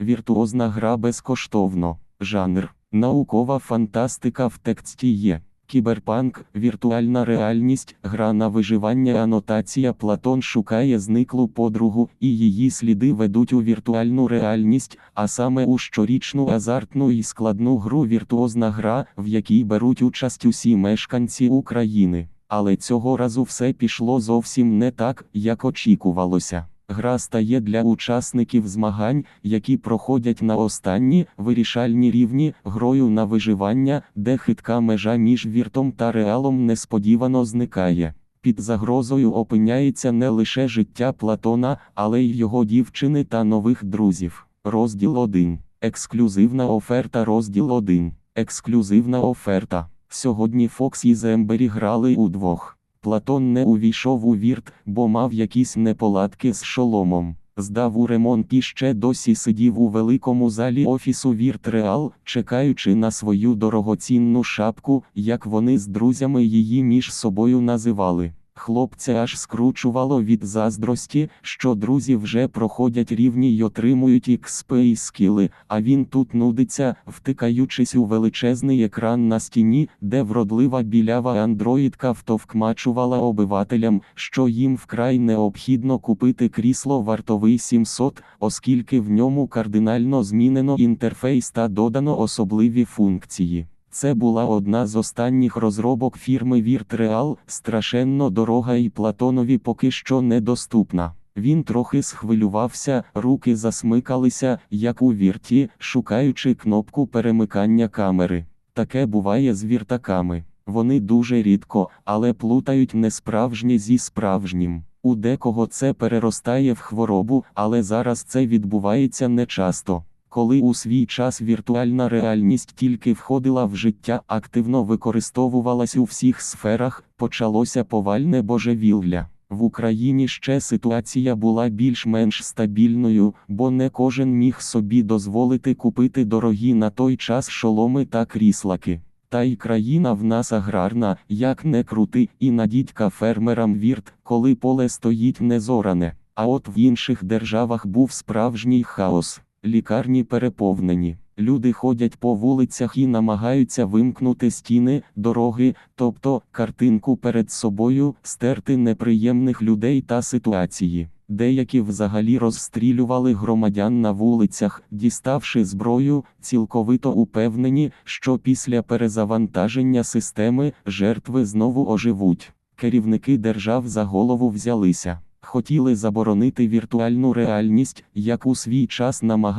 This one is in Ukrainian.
Віртуозна гра безкоштовно. Жанр. Наукова фантастика в тексті є. Кіберпанк, віртуальна реальність, гра на виживання, анотація Платон шукає зниклу подругу, і її сліди ведуть у віртуальну реальність, а саме у щорічну азартну і складну гру віртуозна гра, в якій беруть участь усі мешканці України. Але цього разу все пішло зовсім не так, як очікувалося. Гра стає для учасників змагань, які проходять на останні вирішальні рівні грою на виживання, де хитка межа між віртом та реалом несподівано зникає. Під загрозою опиняється не лише життя Платона, але й його дівчини та нових друзів. Розділ 1. Ексклюзивна оферта. Розділ 1. Ексклюзивна оферта. Сьогодні Фокс і Зембері грали удвох. Платон не увійшов у вірт, бо мав якісь неполадки з шоломом. Здав у ремонт і ще досі сидів у великому залі офісу Вірт Реал, чекаючи на свою дорогоцінну шапку, як вони з друзями її між собою називали. Хлопця аж скручувало від заздрості, що друзі вже проходять рівні й отримують XP і скіли, а він тут нудиться, втикаючись у величезний екран на стіні, де вродлива білява андроїдка втовкмачувала обивателям, що їм вкрай необхідно купити крісло вартовий 700, оскільки в ньому кардинально змінено інтерфейс та додано особливі функції. Це була одна з останніх розробок фірми VirtReal, страшенно дорога і Платонові поки що недоступна. Він трохи схвилювався, руки засмикалися, як у вірті, шукаючи кнопку перемикання камери. Таке буває з віртаками. Вони дуже рідко, але плутають несправжнє зі справжнім. У декого це переростає в хворобу, але зараз це відбувається нечасто. Коли у свій час віртуальна реальність тільки входила в життя, активно використовувалась у всіх сферах, почалося повальне божевілля. В Україні ще ситуація була більш-менш стабільною, бо не кожен міг собі дозволити купити дорогі на той час шоломи та кріслаки. Та й країна в нас аграрна, як не крути, і надітька фермерам вірт, коли поле стоїть незоране. А от в інших державах був справжній хаос. Лікарні переповнені. Люди ходять по вулицях і намагаються вимкнути стіни, дороги, тобто картинку перед собою, стерти неприємних людей та ситуації. Деякі взагалі розстрілювали громадян на вулицях, діставши зброю, цілковито упевнені, що після перезавантаження системи жертви знову оживуть. Керівники держав за голову взялися. Хотіли заборонити віртуальну реальність, як у свій час намагалися.